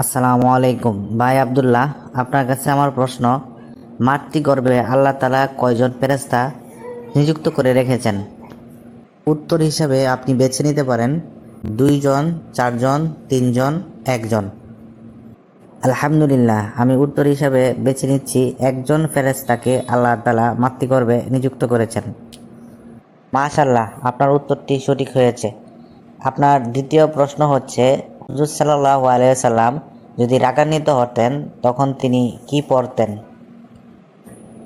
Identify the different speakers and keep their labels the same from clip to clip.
Speaker 1: আসসালামু আলাইকুম। ভাই আব্দুল্লাহ, আপনার কাছে আমার প্রশ্ন মাতৃগর্ভে আল্লাহ তালা কয়জন ফেরেস্তা নিযুক্ত করে রেখেছেন? উত্তর হিসাবে আপনি বেছে নিতে পারেন, দুইজন, চারজন, তিনজন, একজন। আলহামদুলিল্লাহ, আমি উত্তর হিসাবে বেছে নিচ্ছি, একজন ফেরেস্তাকে আল্লাহ তালা মাতৃগর্ভে নিযুক্ত করেছেন। মাশাল্লাহ আপনার উত্তরটি সঠিক হয়েছে। আপনার দ্বিতীয় প্রশ্ন হচ্ছে হুজুর সাল্লাহ আলাইসাল্লাম যদি রাগান্বিত হতেন, তখন তিনি কি পড়তেন?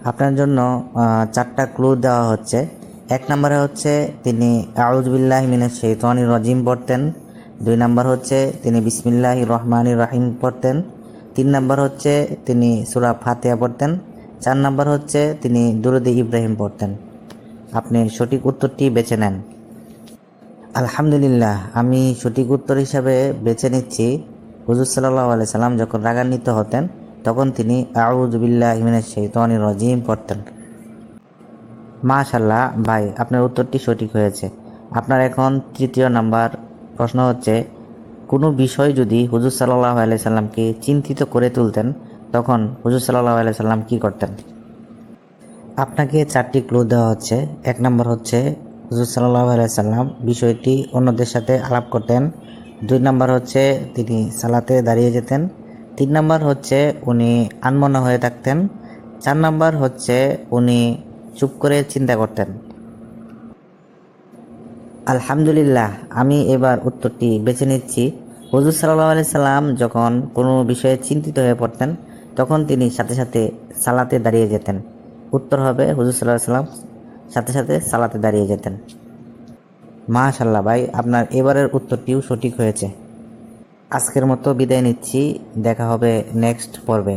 Speaker 1: আপনার জন্য চারটা ক্লু দেওয়া হচ্ছে। এক নম্বরে হচ্ছে, তিনি আউজবিল্লাহ মিনের শৈতানি রজিম পড়তেন। দুই নম্বর হচ্ছে, তিনি বিসমিল্লাহ রহমান রাহিম পড়তেন। তিন নম্বর হচ্ছে, তিনি সুরা ফাতিয়া পড়তেন। চার নম্বর হচ্ছে, তিনি দুরুদি ইব্রাহিম পড়তেন। আপনি সঠিক উত্তরটি বেছে নেন। আলহামদুলিল্লাহ, আমি সঠিক উত্তর হিসাবে বেছে নিচ্ছি। হুজুর সাল্লাহ আলাই সাল্লাম যখন রাগান্বিত হতেন, তখন তিনি আউজবিল্লাহ ইমিনের শৈতানি রজিম পড়তেন। মাশাল্লাহ ভাই, আপনার উত্তরটি সঠিক হয়েছে। আপনার এখন তৃতীয় নাম্বার প্রশ্ন হচ্ছে, কোনো বিষয় যদি হুজুর সাল্লাহ আলাই সাল্লামকে চিন্তিত করে তুলতেন, তখন হুজুর সাল্লাহ আলাই সাল্লাম কী করতেন? আপনাকে চারটি ক্লু দেওয়া হচ্ছে। এক নম্বর হচ্ছে হুজুর সাল্লাহ সাল্লাম বিষয়টি অন্যদের সাথে আলাপ করতেন। দুই নম্বর হচ্ছে তিনি সালাতে দাঁড়িয়ে যেতেন। তিন নম্বর হচ্ছে উনি আনমনা হয়ে থাকতেন। চার নম্বর হচ্ছে উনি চুপ করে চিন্তা করতেন। আলহামদুলিল্লাহ, আমি এবার উত্তরটি বেছে নিচ্ছি। হুজুর সাল্লাহ আলি সাল্লাম যখন কোনো বিষয়ে চিন্তিত হয়ে পড়তেন, তখন তিনি সাথে সাথে সালাতে দাঁড়িয়ে যেতেন। উত্তর হবে হুজুর সাল্লাহ সাল্লাম সাথে সাথে সালাতে দাঁড়িয়ে যেতেন। মাশাল্লাহ ভাই, আপনার এবারের উত্তরটিও সঠিক হয়েছে। আজকের মতো বিদায় নিচ্ছি, দেখা হবে নেক্সট পর্বে।